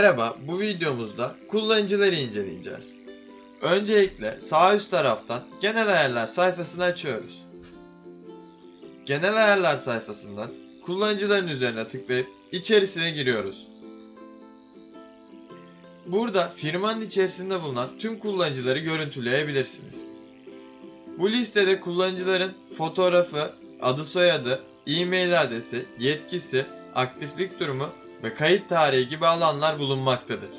Merhaba, bu videomuzda kullanıcıları inceleyeceğiz. Öncelikle sağ üst taraftan genel ayarlar sayfasını açıyoruz. Genel ayarlar sayfasından kullanıcıların üzerine tıklayıp içerisine giriyoruz. Burada firmanın içerisinde bulunan tüm kullanıcıları görüntüleyebilirsiniz. Bu listede kullanıcıların fotoğrafı, adı soyadı, e-mail adresi, yetkisi, aktiflik durumu ve kayıt tarihi gibi alanlar bulunmaktadır.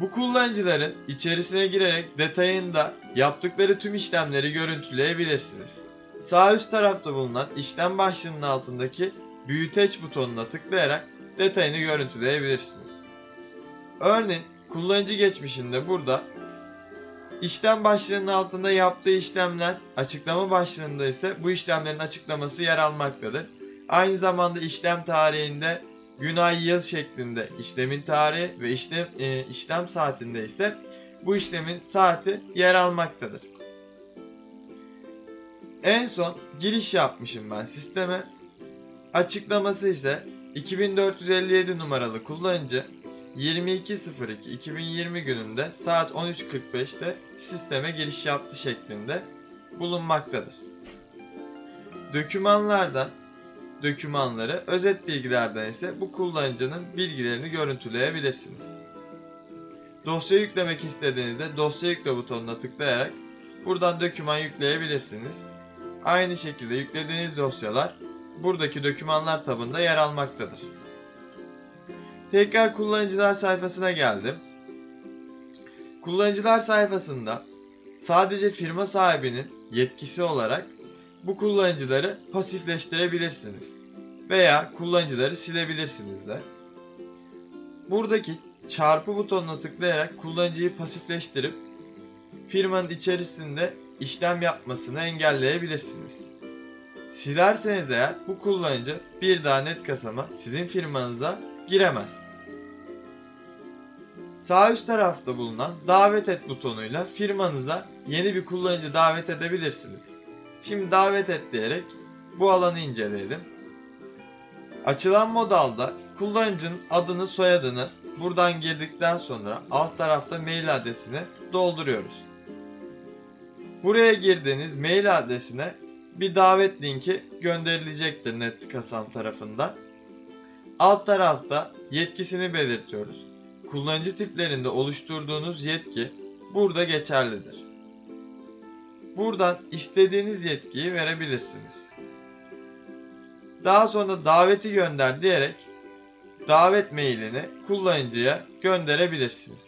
Bu kullanıcıların içerisine girerek detayında yaptıkları tüm işlemleri görüntüleyebilirsiniz. Sağ üst tarafta bulunan işlem başlığının altındaki büyüteç butonuna tıklayarak detayını görüntüleyebilirsiniz. Örneğin kullanıcı geçmişinde burada işlem başlığının altında yaptığı işlemler, açıklama başlığında ise bu işlemlerin açıklaması yer almaktadır. Aynı zamanda işlem tarihinde gün ay yıl şeklinde işlemin tarihi ve işlem e, işlem saatinde ise bu işlemin saati yer almaktadır. En son giriş yapmışım ben sisteme. Açıklaması ise 2457 numaralı kullanıcı 22.02.2020 gününde saat 13.45'te sisteme giriş yaptı şeklinde bulunmaktadır. Dokümanlardan dokümanları, özet bilgilerden ise bu kullanıcının bilgilerini görüntüleyebilirsiniz. Dosya yüklemek istediğinizde dosya yükle butonuna tıklayarak buradan doküman yükleyebilirsiniz. Aynı şekilde yüklediğiniz dosyalar buradaki dokümanlar tabında yer almaktadır. Tekrar kullanıcılar sayfasına geldim. Kullanıcılar sayfasında sadece firma sahibinin yetkisi olarak bu kullanıcıları pasifleştirebilirsiniz veya kullanıcıları silebilirsiniz de. Buradaki çarpı butonuna tıklayarak kullanıcıyı pasifleştirip firmanın içerisinde işlem yapmasını engelleyebilirsiniz. Silerseniz eğer bu kullanıcı bir daha net kasama sizin firmanıza giremez. Sağ üst tarafta bulunan davet et butonuyla firmanıza yeni bir kullanıcı davet edebilirsiniz. Şimdi davet et diyerek bu alanı inceleyelim. Açılan modalda kullanıcının adını soyadını buradan girdikten sonra alt tarafta mail adresini dolduruyoruz. Buraya girdiğiniz mail adresine bir davet linki gönderilecektir Netcasam tarafından. Alt tarafta yetkisini belirtiyoruz. Kullanıcı tiplerinde oluşturduğunuz yetki burada geçerlidir. Buradan istediğiniz yetkiyi verebilirsiniz. Daha sonra daveti gönder diyerek davet mailini kullanıcıya gönderebilirsiniz.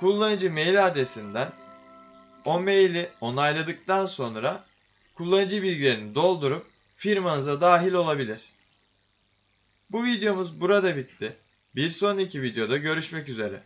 Kullanıcı mail adresinden o maili onayladıktan sonra kullanıcı bilgilerini doldurup firmanıza dahil olabilir. Bu videomuz burada bitti. Bir sonraki videoda görüşmek üzere.